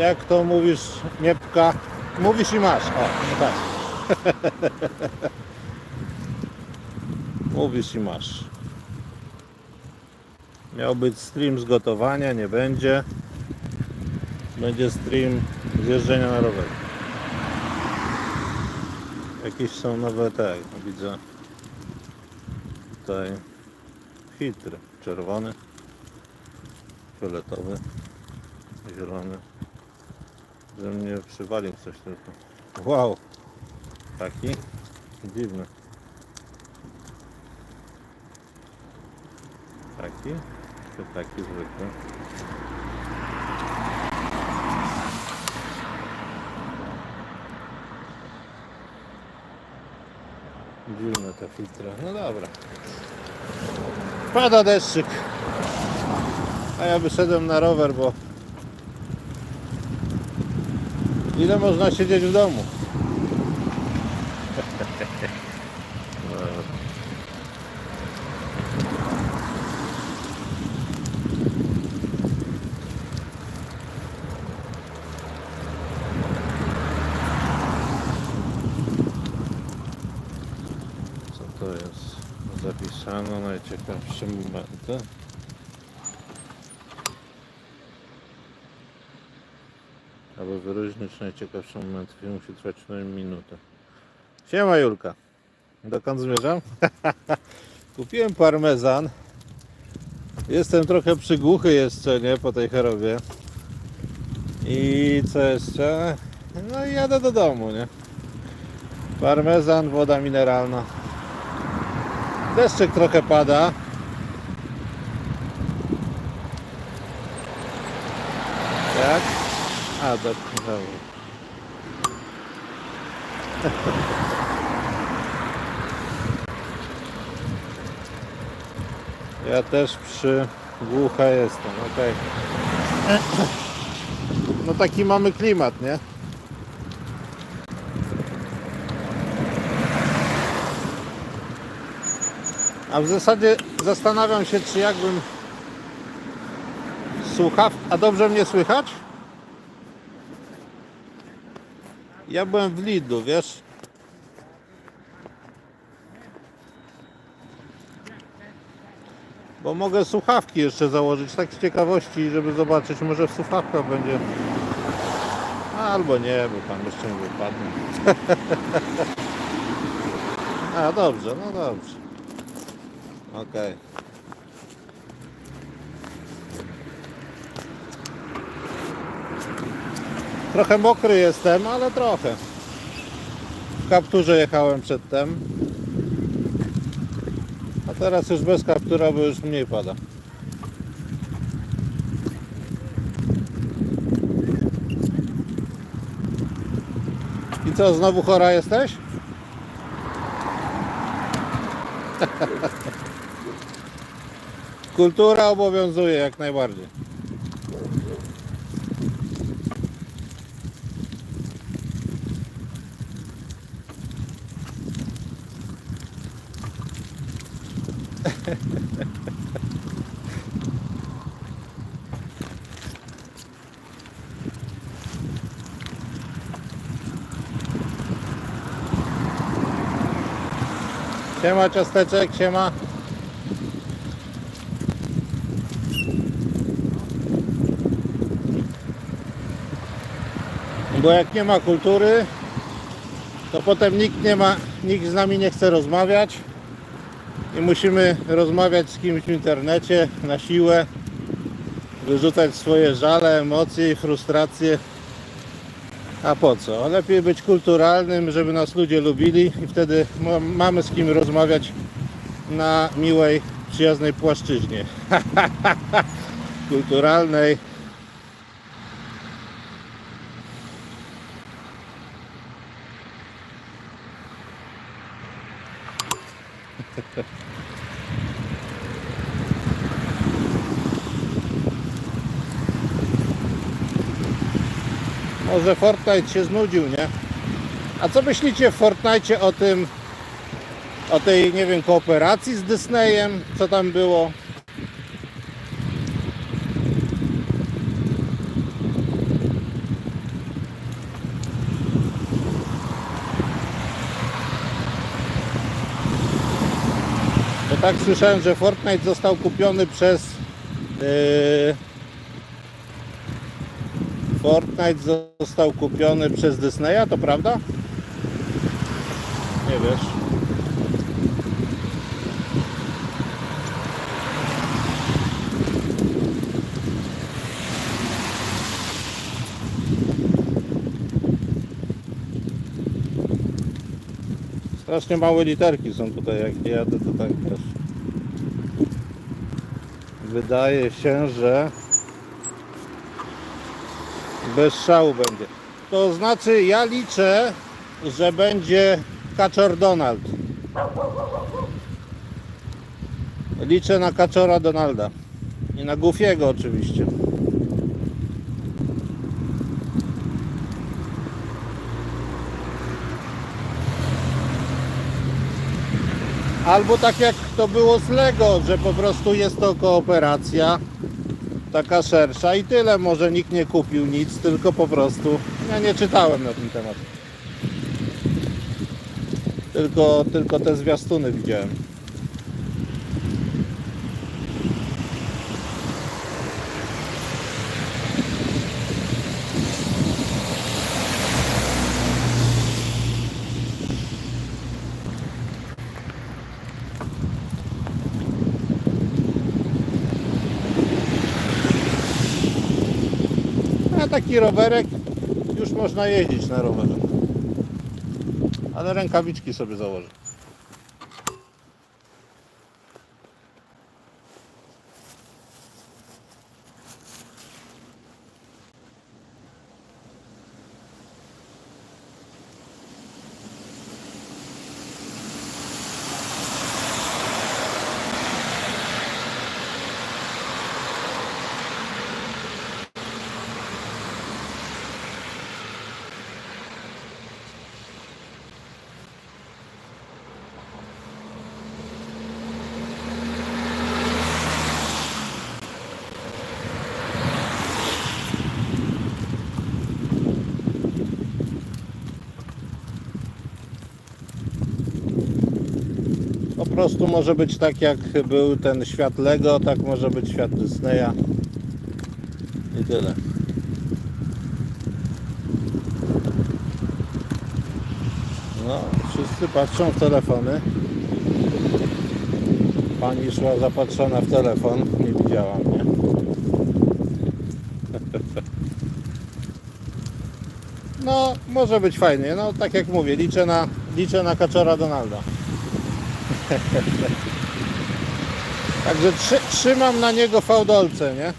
Jak to mówisz, niepka? Mówisz i masz. O, no tak. mówisz i masz. Miał być stream z gotowania, nie będzie. Będzie stream z jeżdżenia na rowerze. Jakieś są nowe no widzę. Tutaj filtry. Czerwony, fioletowy, zielony. Że mnie przywalił coś tylko. Wow! Taki dziwny. Taki? Czy taki zwykły? Dziwne te filtry. No dobra. Pada deszczyk. A ja wyszedłem na rower, bo ile można siedzieć w domu? Co to jest? Zapisano najciekawsze momenty. Aby wyróżnić najciekawszy moment film musi trwać przynajmniej minutę. Siema Julka. Dokąd zmierzam? Kupiłem parmezan. Jestem trochę przygłuchy jeszcze, nie? Po tej chorobie. I co jeszcze? No i jadę do domu, nie? Parmezan, woda mineralna. Deszczyk trochę pada. Jak? A, do. Ja też przy głucha jestem, okej. No taki mamy klimat, nie? A w zasadzie zastanawiam się, czy jakbym słuchaw... A dobrze mnie słychać? Ja byłem w Lidlu, wiesz? Bo mogę słuchawki jeszcze założyć, tak z ciekawości, żeby zobaczyć, może w słuchawkach będzie... Albo nie, bo tam jeszcze nie wypadnie. A, dobrze, no dobrze. Okej. Trochę mokry jestem, ale trochę. W kapturze jechałem przedtem. A teraz już bez kaptura, bo już mniej pada. I co, znowu chora jesteś? Kultura obowiązuje jak najbardziej. Siema ciasteczek, siema. Bo jak nie ma kultury, to potem nikt nie ma, nikt z nami nie chce rozmawiać i musimy rozmawiać z kimś w internecie na siłę, wyrzucać swoje żale, emocje i frustracje. A po co? Lepiej być kulturalnym, żeby nas ludzie lubili i wtedy ma- mamy z kim rozmawiać na miłej, przyjaznej płaszczyźnie. Kulturalnej. Może Fortnite się znudził, nie? A co myślicie w Fortnite o tym, o tej, nie wiem, kooperacji z Disneyem? Co tam było? Bo tak słyszałem, że Fortnite został kupiony przez yy, Fortnite został kupiony przez Disneya, to prawda? Nie wiesz. Strasznie małe literki są tutaj, jak nie jadę to tak też. Wydaje się, że bez szału będzie. To znaczy ja liczę, że będzie kaczor Donald. Liczę na kaczora Donalda. I na Goofiego oczywiście. Albo tak jak to było z Lego, że po prostu jest to kooperacja taka szersza i tyle. Może nikt nie kupił nic, tylko po prostu ja nie czytałem na ten temat. Tylko, tylko te zwiastuny widziałem. A taki rowerek już można jeździć na rowerze. Ale rękawiczki sobie założę. Prostu może być tak jak był ten świat Lego, tak może być świat Disneya. I tyle. No, wszyscy patrzą w telefony. Pani szła zapatrzona w telefon, nie widziała mnie. No, może być fajnie. No, tak jak mówię, liczę na, liczę na kaczora Donalda. Także trzy, trzymam na niego fałdolce, nie?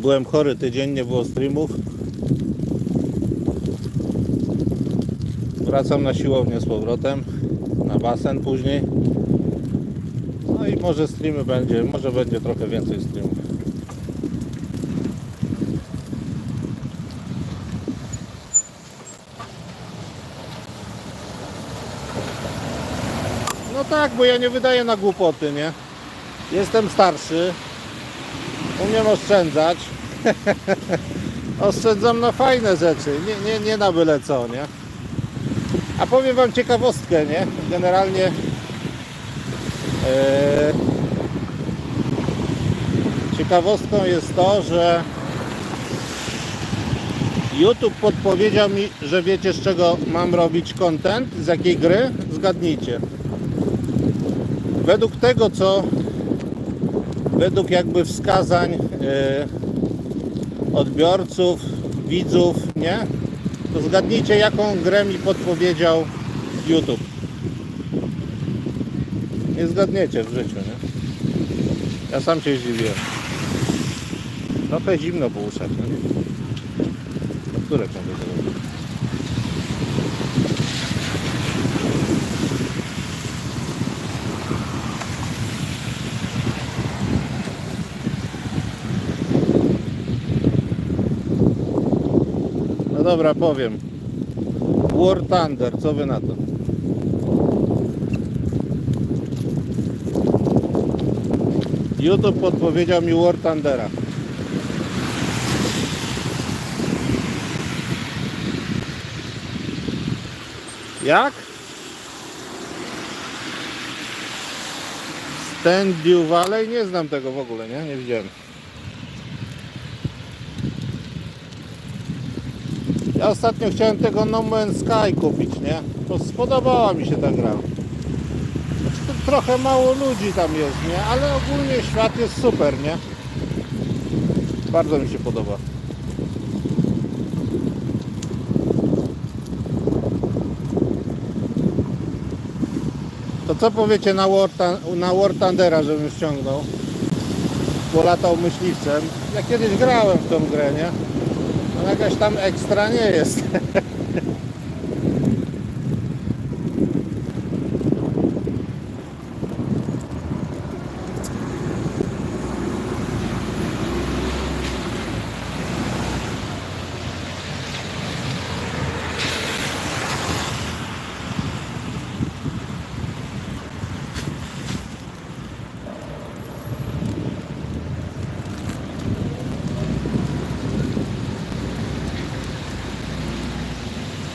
Byłem chory tydzień, nie było streamów. Wracam na siłownię z powrotem, na basen później. Może streamy będzie, może będzie trochę więcej streamów. No tak, bo ja nie wydaję na głupoty, nie? Jestem starszy, umiem oszczędzać. Oszczędzam na fajne rzeczy, nie, nie, nie na byle co, nie? A powiem Wam ciekawostkę, nie? Generalnie Ciekawostką jest to, że YouTube podpowiedział mi, że wiecie z czego mam robić content, z jakiej gry? Zgadnijcie. Według tego, co według jakby wskazań e, odbiorców, widzów, nie? To zgadnijcie, jaką grę mi podpowiedział YouTube. Nie zgadniecie w życiu, nie? Ja sam się zdziwiłem. Trochę zimno po uszach, no nie? No które mogę zrobić? No dobra, powiem. War Thunder, co wy na to? YouTube podpowiedział mi War Thundera. Jak? Standew Valley? Nie znam tego w ogóle, nie? Nie widziałem. Ja ostatnio chciałem tego No Man's Sky kupić, nie? Bo spodobała mi się ta gra. Trochę mało ludzi tam jest, nie? Ale ogólnie świat jest super, nie? Bardzo mi się podoba. To co powiecie na War, na War Thundera, żebym ściągnął? Bo latał myśliwcem. Ja kiedyś grałem w tą grę, nie? No jakaś tam ekstra nie jest.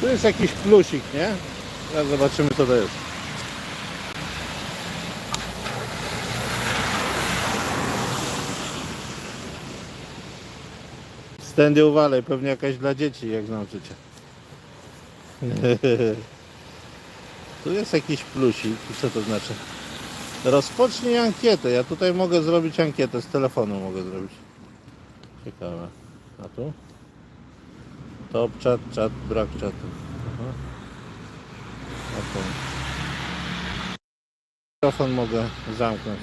Tu jest jakiś plusik, nie? Teraz zobaczymy co to jest. Stędy uwalej, pewnie jakaś dla dzieci, jak znam życie. Tu jest jakiś plusik. Co to znaczy? Rozpocznij ankietę. Ja tutaj mogę zrobić ankietę z telefonu mogę zrobić. Ciekawe. A tu? Top chat, chat, brak czatu. Aha. Mikrofon mogę zamknąć.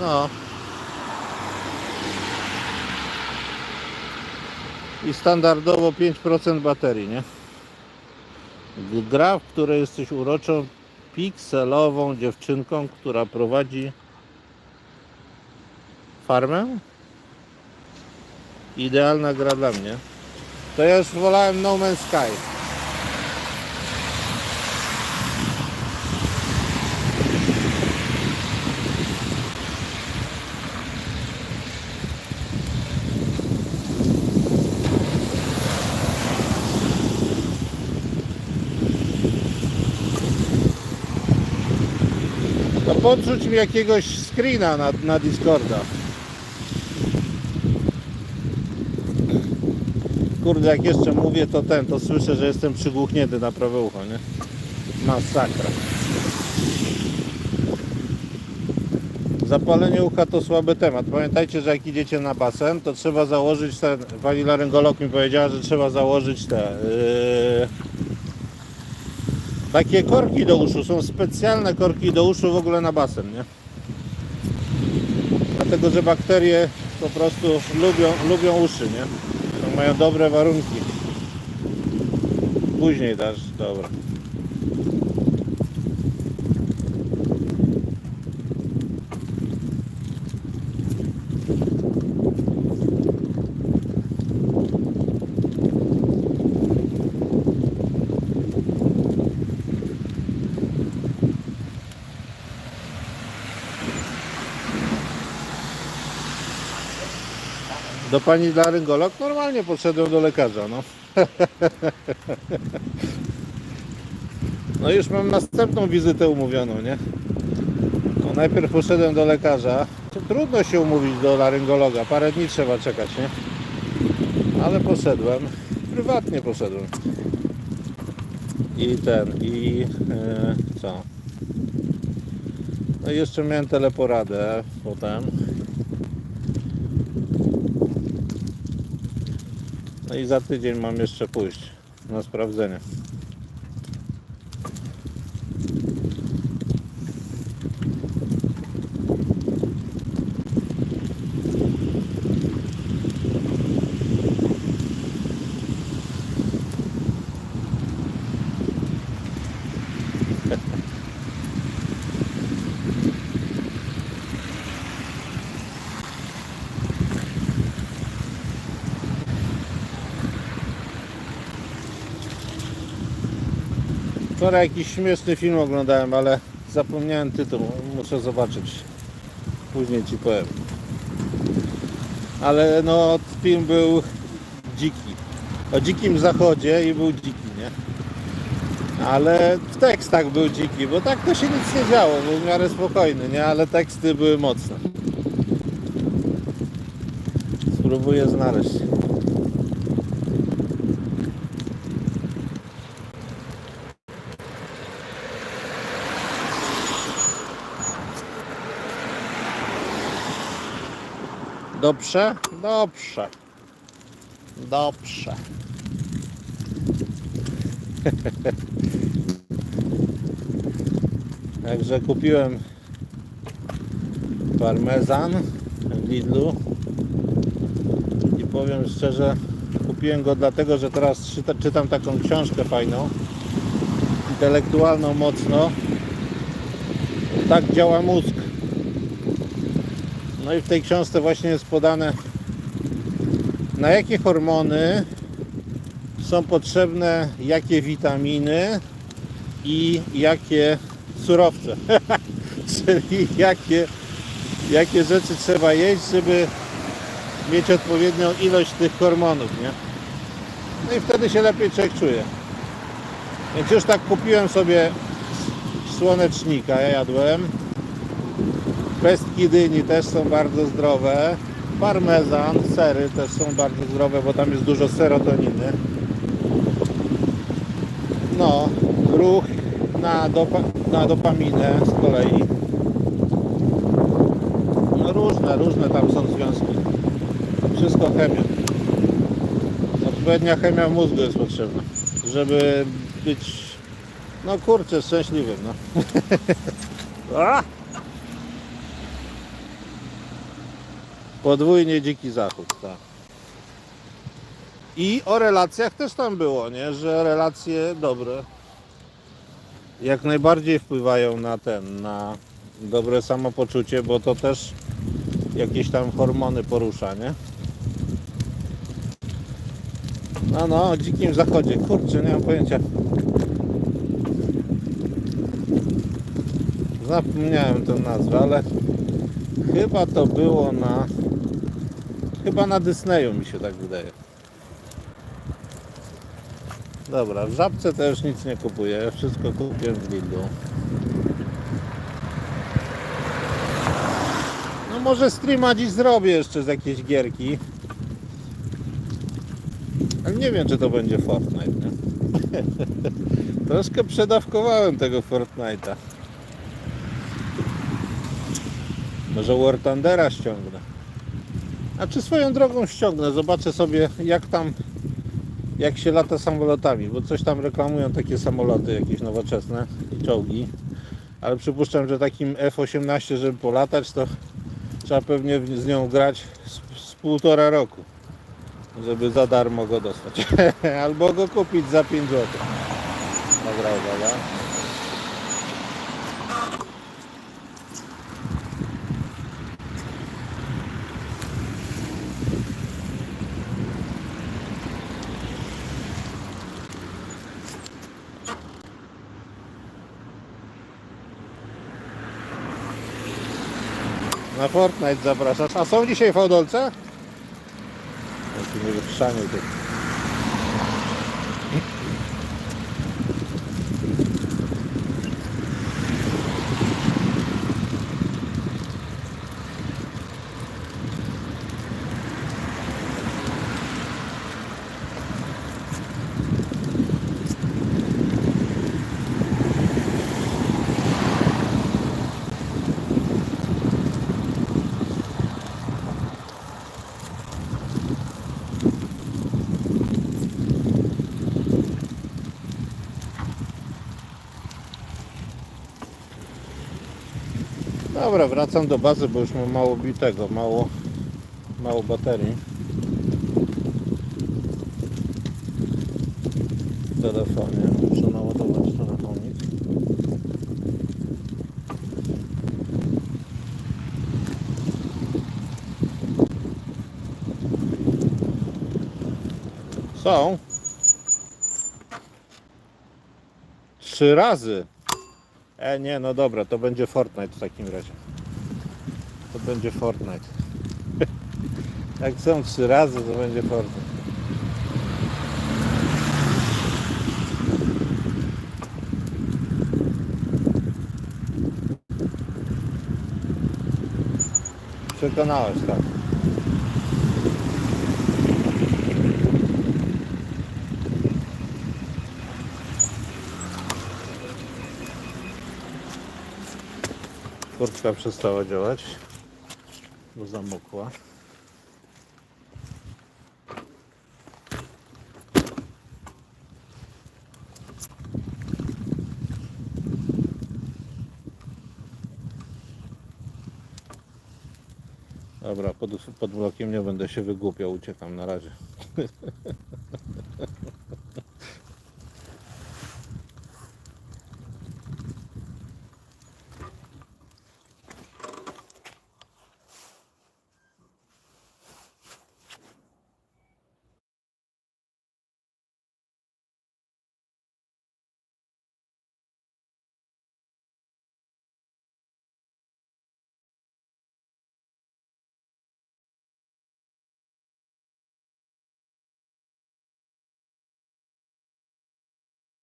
No. I standardowo 5% baterii, nie? Gra, w której jesteś uroczą, pikselową dziewczynką, która prowadzi farmę? Idealna gra dla mnie. To ja już wolałem No Man's Sky. Podrzuć mi jakiegoś screena na, na Discorda. Kurde, jak jeszcze mówię, to ten, to słyszę, że jestem przygłuchnięty na prawe ucho, nie? Masakra. Zapalenie ucha to słaby temat. Pamiętajcie, że jak idziecie na basen, to trzeba założyć ten, pani laryngolog mi powiedziała, że trzeba założyć te yy, takie korki do uszu. Są specjalne korki do uszu w ogóle na basen, nie? Dlatego, że bakterie po prostu lubią, lubią uszy, nie? Mają dobre warunki. Później dasz, dobra. Pani laryngolog? Normalnie podszedłem do lekarza, no. No już mam następną wizytę umówioną, nie? No najpierw poszedłem do lekarza. Trudno się umówić do laryngologa, parę dni trzeba czekać, nie? Ale poszedłem, prywatnie poszedłem. I ten, i e, co? No i jeszcze miałem teleporadę potem. No i za tydzień mam jeszcze pójść na sprawdzenie. Wczoraj jakiś śmieszny film oglądałem, ale zapomniałem tytuł. Muszę zobaczyć. Później ci powiem. Ale no film był dziki. O dzikim zachodzie i był dziki, nie? Ale w tekstach był dziki, bo tak to się nic nie działo, był w miarę spokojny, nie? Ale teksty były mocne. Spróbuję znaleźć. Dobrze? Dobrze. Dobrze. Także kupiłem parmezan w Lidlu i powiem szczerze, kupiłem go dlatego, że teraz czyta, czytam taką książkę fajną, intelektualną mocno. Tak działa mózg. No i w tej książce właśnie jest podane na jakie hormony są potrzebne, jakie witaminy i jakie surowce. Czyli jakie, jakie rzeczy trzeba jeść, żeby mieć odpowiednią ilość tych hormonów, nie? No i wtedy się lepiej człowiek czuje. Więc już tak kupiłem sobie słonecznika, ja jadłem. Pestki dyni też są bardzo zdrowe. Parmezan, sery też są bardzo zdrowe, bo tam jest dużo serotoniny. No, ruch na, dopa, na dopaminę z kolei. No różne, różne tam są związki. Wszystko chemia. Odpowiednia chemia w mózgu jest potrzebna, żeby być, no kurczę, szczęśliwym, no. Podwójnie dziki zachód, tak. I o relacjach też tam było, nie? Że relacje dobre jak najbardziej wpływają na ten, na dobre samopoczucie, bo to też jakieś tam hormony porusza, nie? No, no, o dzikim zachodzie. Kurczę, nie mam pojęcia. Zapomniałem tę nazwę, ale chyba to było na... Chyba na Disneyu mi się tak wydaje. Dobra, w żabce już nic nie kupuję. Ja wszystko kupię w Lidlu. No może streama dziś zrobię jeszcze z jakiejś gierki. Ale nie wiem, czy to będzie Fortnite, nie? Troszkę przedawkowałem tego Fortnite'a. Może War Thundera ściągnę. A czy swoją drogą ściągnę? Zobaczę sobie jak tam jak się lata samolotami, bo coś tam reklamują takie samoloty jakieś nowoczesne i czołgi. Ale przypuszczam, że takim F-18, żeby polatać, to trzeba pewnie z nią grać z, z półtora roku, żeby za darmo go dostać. Albo go kupić za 5 zł. Dobra, uwaga. Na Fortnite zapraszasz. A są dzisiaj fałdolce? Jaki nie wytrzanie tu. Dobra, wracam do bazy, bo już mam mało bitego, mało, mało baterii. W telefonie, muszę naładować telefonik. Są. trzy razy. E nie, no dobra, to będzie Fortnite w takim razie. To będzie Fortnite. Jak są trzy razy, to będzie Fortnite. Przekonałeś, tak. Kurtka przestała działać, bo zamokła. Dobra, pod, pod blokiem nie będę się wygłupiał, uciekam na razie.